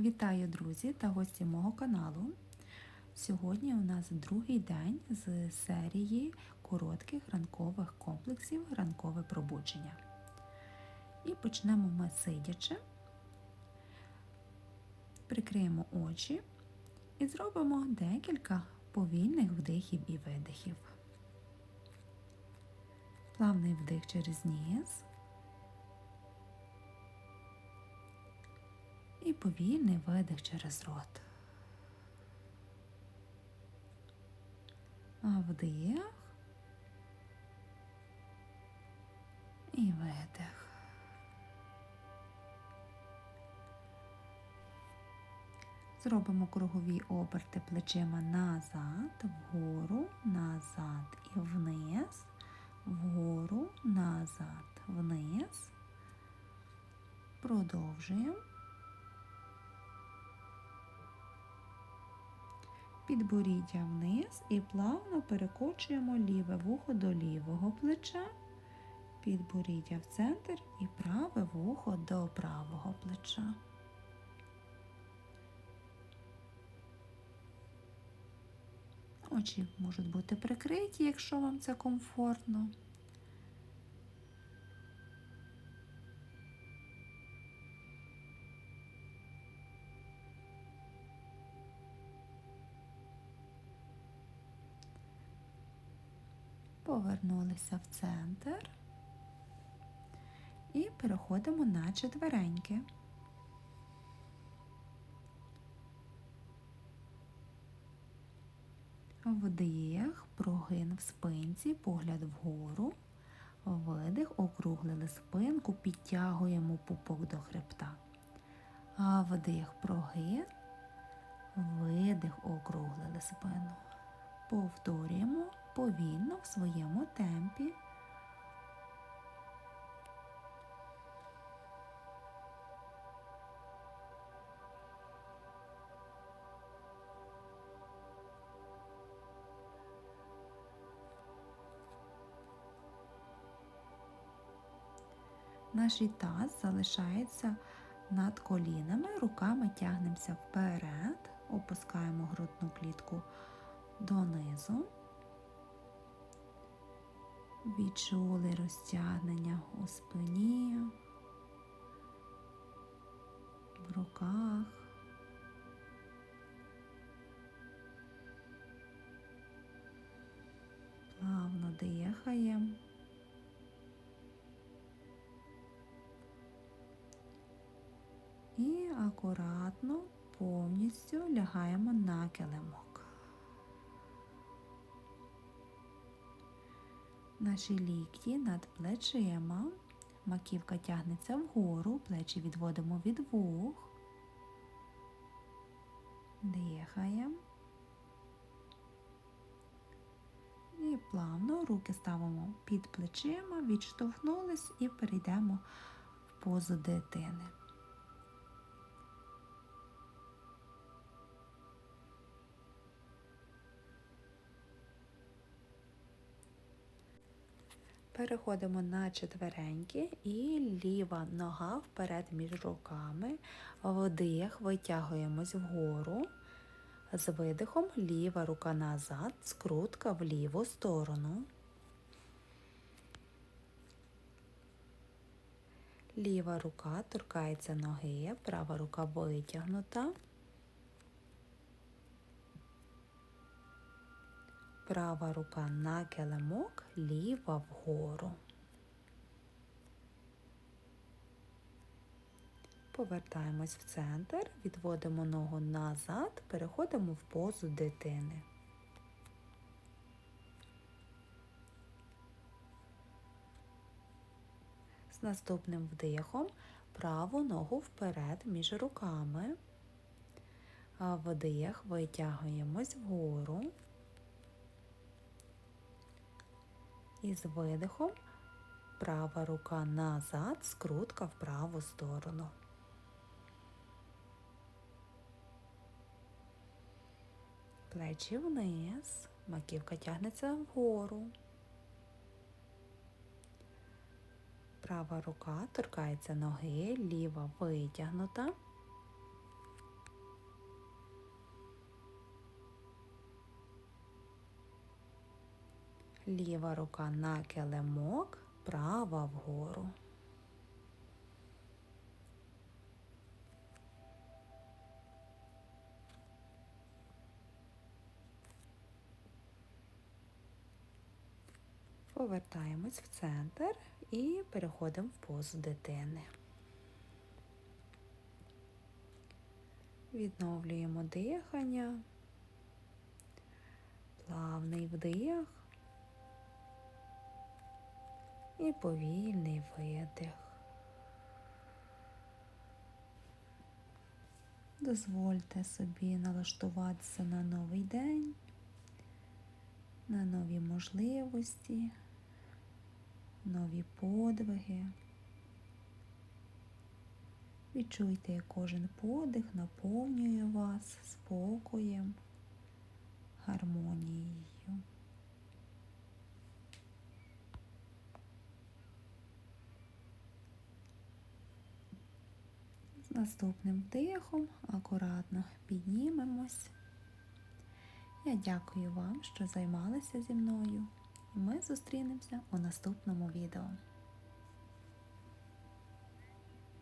Вітаю, друзі та гості мого каналу. Сьогодні у нас другий день з серії коротких ранкових комплексів ранкове пробудження. І почнемо ми сидячи, прикриємо очі і зробимо декілька повільних вдихів і видихів. Плавний вдих через ніс. Повільний видих через рот. Вдих і видих. Зробимо кругові оберти плечима назад, вгору, назад і вниз, вгору, назад, вниз. Продовжуємо. Підборіддя вниз і плавно перекочуємо ліве вухо до лівого плеча, підборіддя в центр і праве вухо до правого плеча. Очі можуть бути прикриті, якщо вам це комфортно. Повернулися в центр і переходимо на четвереньки. Вдих, прогин в спинці, погляд вгору, видих, округлили спинку, підтягуємо пупок до хребта. Вдих, прогин, видих, округлили спину. Повторюємо повільно в своєму темпі. Наш таз залишається над колінами, руками тягнемося вперед, опускаємо грудну клітку донизу відчули розтягнення у спині, в руках. Плавно дихаємо. І акуратно повністю лягаємо на килимок. Наші лікті над плечима. Маківка тягнеться вгору, плечі відводимо від вух. Дихаємо. І плавно руки ставимо під плечима, відштовхнулись і перейдемо в позу дитини. Переходимо на четвереньки і ліва нога вперед між руками. Вдих, витягуємось вгору. З видихом ліва рука назад, скрутка в ліву сторону. Ліва рука торкається ноги, права рука витягнута. Права рука на килимок, ліва вгору. Повертаємось в центр, відводимо ногу назад, переходимо в позу дитини. З наступним вдихом праву ногу вперед між руками. Вдих, витягуємось вгору. І з видихом права рука назад, скрутка в праву сторону. Плечі вниз, маківка тягнеться вгору. Права рука торкається ноги, ліва витягнута. Ліва рука на килимок, права вгору. Повертаємось в центр і переходимо в позу дитини. Відновлюємо дихання, плавний вдих і повільний видих. Дозвольте собі налаштуватися на новий день, на нові можливості, нові подвиги. Відчуйте, як кожен подих наповнює вас спокоєм, гармонією. З наступним дихом акуратно піднімемось. Я дякую вам, що займалися зі мною. Ми зустрінемося у наступному відео.